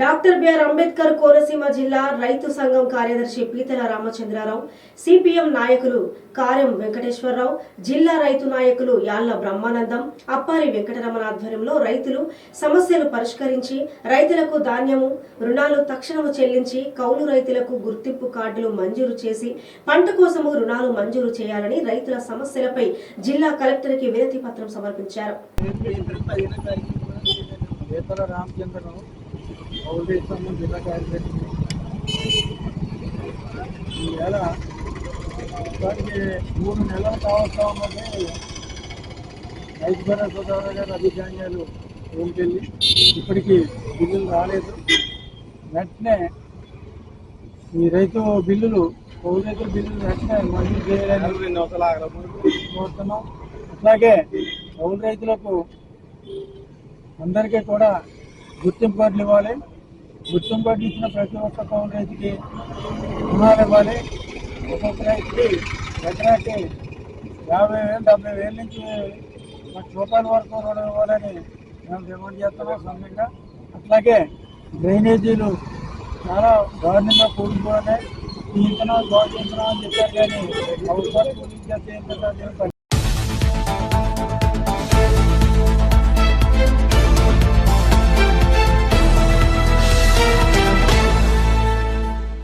Doctor BR Ambedkar Konaseema జిల్లా రైతు సంఘం కార్యదర్శి పీతల రామచంద్రారావు సిపిఎం నాయకులు కార్యం వెంకటేశ్వరరావు జిల్లా రైతు నాయకులు యాళ్ళ బ్రహ్మానందం అప్పారి వెంకటరమణ ఆధ్వర్యంలో రైతులు సమస్యలు పరిష్కరించి రైతులకు ధాన్యము రుణాలు తక్షణము చెల్లించి కౌలు రైతులకు గుర్తింపు కార్డులు మంజూరు చేసి పంట కోసము రుణాలు మంజూరు చేయాలని రైతుల సమస్యలపై జిల్లా కలెక్టర్కి వినతి పత్రం సమర్పించారు. వేతల జిల్లా కార్యదర్శి. ఈవేళ ఇప్పటికి మూడు నెలలు కావస్తా ఉన్నది. రైతు భరోసా ద్వారా గారి అభిధాన్యాలు వెళ్ళి ఇప్పటికీ బిల్లులు రాలేదు. వెంటనే ఈ రైతు బిల్లులు పౌరు రైతుల బిల్లులు వెంటనే మంజూరు చేయాలని కోరుతున్నాం. అట్లాగే పౌరు రైతులకు అందరికీ కూడా గుర్తింపు కార్డులు ఇవ్వాలి. గుర్తింపు కార్డులు ప్రతి ఒక్క కౌలు రైతుకి రుణాలు ఇవ్వాలి. ఒక్కొక్క రైతుకి ఎకరాకి యాభై వేలు డెబ్బై వేల నుంచి లక్ష రూపాయల వరకు రుణం ఇవ్వాలని మేము డిమాండ్ చేస్తున్నాం సమయంగా అట్లాగే డ్రైనేజీలు చాలా దారుణంగా కూలిపోయినాయి ఈ ఇంతనం గోడ ఇంతనం అని చెప్పారు కానీ అవసరం కూలింగ్ చేస్తే